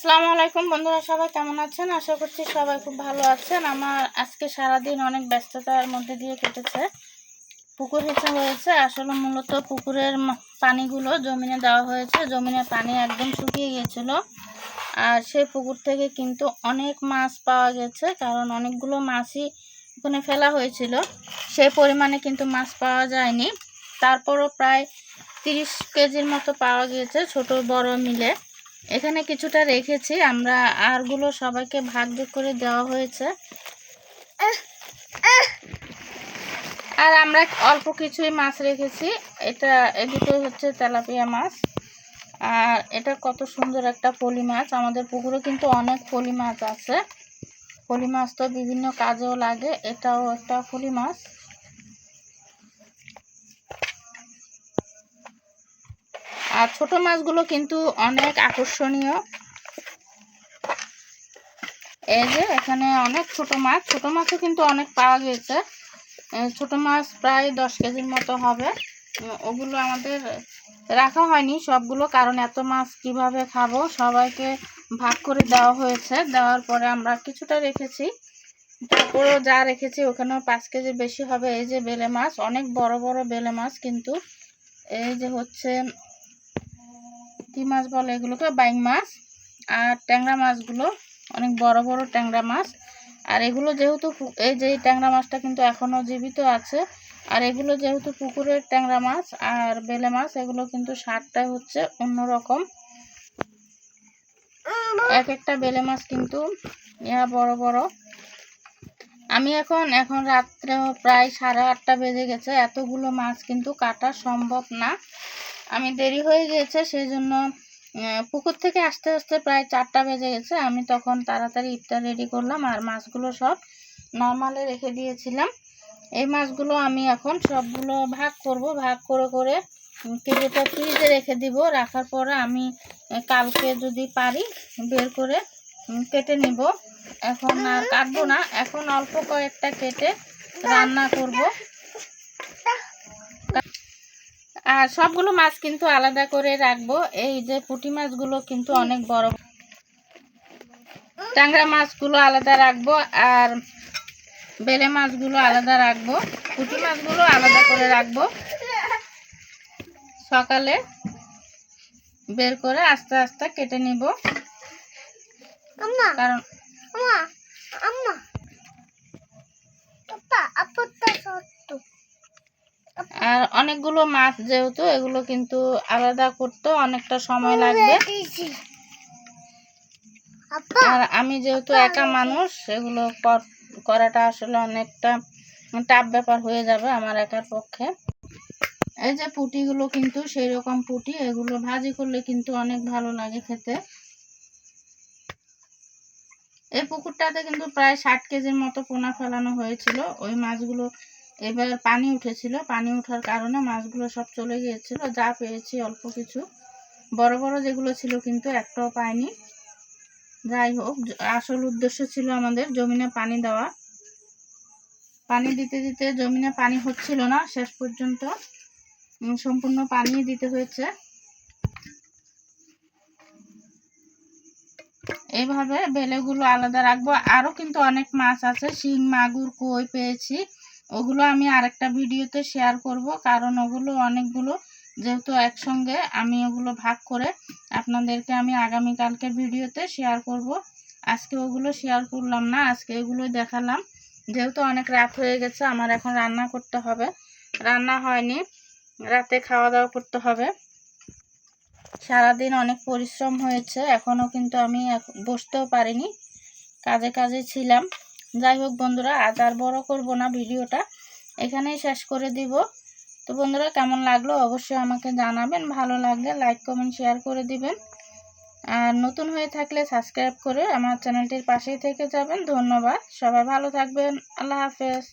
আসসালামু আলাইকুম বন্ধুরা, সবাই কেমন আছেন? আশা করছি সবাই খুব ভালো আছেন। আমার আজকে সারাদিন অনেক ব্যস্ততার মধ্যে দিয়ে কেটেছে। পুকুর হেঁচে হয়েছে। আসলে মূলত পুকুরের পানিগুলো জমিনে দেওয়া হয়েছে। জমিনে পানি একদম শুকিয়ে গিয়েছিল। আর সেই পুকুর থেকে কিন্তু অনেক মাছ পাওয়া গেছে, কারণ অনেকগুলো মাছই ওখানে ফেলা হয়েছিল। সেই পরিমাণে কিন্তু মাছ পাওয়া যায়নি। তারপরও প্রায় তিরিশ কেজির মতো পাওয়া গিয়েছে ছোট বড় মিলে। এখানে কিছুটা রেখেছি, আমরা আরগুলো সবাইকে ভাগ করে দেওয়া হয়েছে। আর আমরা অল্প কিছুই মাছ রেখেছি, এটা এ দুটো হচ্ছে তেলাপিয়া মাছ। আর এটা কত সুন্দর একটা পলি মাছ, আমাদের পুকুরে কিন্তু অনেক পলি মাছ আছে। পলি মাছ তো বিভিন্ন কাজেও লাগে, এটাও একটা পলি মাছ। আর ছোট মাছগুলো কিন্তু অনেক আকর্ষণীয়। এই যে এখানে অনেক ছোট মাছ, ছোট মাছও কিন্তু অনেক পাওয়া গিয়েছে ছোট মাছ প্রায় দশ কেজির মতো হবে। ওগুলো আমাদের রাখা হয়নি সবগুলো, কারণ এত মাছ কীভাবে খাব সবাইকে ভাগ করে দেওয়া হয়েছে। দেওয়ার পরে আমরা কিছুটা রেখেছি। তারপরেও যা রেখেছি ওখানেও পাঁচ কেজি বেশি হবে। এই যে বেলে মাছ, অনেক বড় বড় বেলে মাছ কিন্তু। এই যে হচ্ছে কি মাছ বলে এগুলোকে, বাইং মাছ আর ট্যাংরা মাছগুলো, অনেক বড় বড় ট্যাংরা মাছ। আর এগুলো যেহেতু এই যে ট্যাংরা মাছটা কিন্তু এখনও জীবিত আছে। আর এগুলো যেহেতু পুকুরের ট্যাংরা মাছ আর বেলে মাছ, এগুলো কিন্তু স্বাদটা হচ্ছে অন্যরকম। এক একটা বেলে মাছ কিন্তু ইয়া বড় বড়। আমি এখন এখন রাত্রে প্রায় সাড়ে আটটা বেজে গেছে। এতগুলো মাছ কিন্তু কাটা সম্ভব না। আমি দেরি হয়ে গিয়েছে সেই জন্য পুকুর থেকে আসতে আসতে প্রায় চারটা বেজে গেছে। আমি তখন তাড়াতাড়ি ইফতার রেডি করলাম আর মাছগুলো সব নর্মালে রেখে দিয়েছিলাম। এই মাছগুলো আমি এখন সবগুলো ভাগ করব, ভাগ করে করে কেজিটা ফ্রিজে রেখে দিব। রাখার পরে আমি কালকে যদি পারি বের করে কেটে নিব। এখন আর কাটবো না, এখন অল্প কয়েকটা কেটে রান্না করব। আর সবগুলো মাছ কিন্তু আলাদা করে রাখব। এই যে পুঁটি মাছগুলো কিন্তু অনেক বড়। ট্যাংরা মাছগুলো আলাদা রাখব আর বেলে মাছগুলো আলাদা রাখব। পুঁটি মাছগুলো আলাদা করে রাখব। সকালে বের করে আস্তে আস্তে কেটে নিব। কারণ আর অনেকগুলো মাছ যেহেতু এগুলো কিন্তু আলাদা করতে অনেকটা সময় লাগবে। আর আমি যেহেতু একা মানুষ এগুলো করাটা আসলে অনেকটা টাফ ব্যাপার হয়ে যাবে আমার একার পক্ষে। এই যে পুটিগুলো কিন্তু সেই রকম পুটি এগুলো ভাজি করলে কিন্তু অনেক ভালো লাগে খেতে। এই পুকুরটাতে কিন্তু প্রায় ষাট কেজির মতো পোনা ফেলানো হয়েছিল। ওই মাছগুলো এবার পানি উঠেছিল। পানি ওঠার কারণে মাছগুলো সব চলে গিয়েছিল। যা পেয়েছি অল্প কিছু। বড় বড় যেগুলো ছিল কিন্তু একটাও পাইনি। যাই হোক আসল উদ্দেশ্য ছিল আমাদের জমিনে পানি দেওয়া। পানি দিতে দিতে জমিনে পানি হচ্ছিল না। শেষ পর্যন্ত সম্পূর্ণ পানি দিতে হয়েছে। এইভাবে বেলেগুলো আলাদা রাখব। আরও কিন্তু অনেক মাছ আছে। শিং, মাগুর, কই পেয়েছি। ওগুলো আমি আরেকটা ভিডিওতে শেয়ার করব, কারণ ওগুলো অনেকগুলো। যেহেতু একসঙ্গে আমি ওগুলো ভাগ করে আপনাদেরকে আমি আগামীকালকের ভিডিওতে শেয়ার করব। আজকে ওগুলো শেয়ার করলাম না, আজকে এগুলোই দেখালাম। যেহেতু অনেক রাত হয়ে গেছে, আমার এখন রান্না করতে হবে। রান্না হয়নি, রাতে খাওয়া দাওয়া করতে হবে। সারাদিন অনেক পরিশ্রম হয়েছে এখনও কিন্তু আমি বসতেও পারিনি। কাজে কাজে ছিলাম। যাই হোক বন্ধুরা আজ আর বড় করব না ভিডিওটা। এখানেই শেষ করে দিব। তো বন্ধুরা, কেমন লাগল অবশ্যই আমাকে জানাবেন। ভালো লাগলে লাইক কমেন্ট শেয়ার করে দিবেন। আর নতুন হয়ে থাকলে সাবস্ক্রাইব করে আমার চ্যানেলটির পাশেই থেকে যাবেন। ধন্যবাদ। সবাই ভালো থাকবেন। আল্লাহ হাফেজ।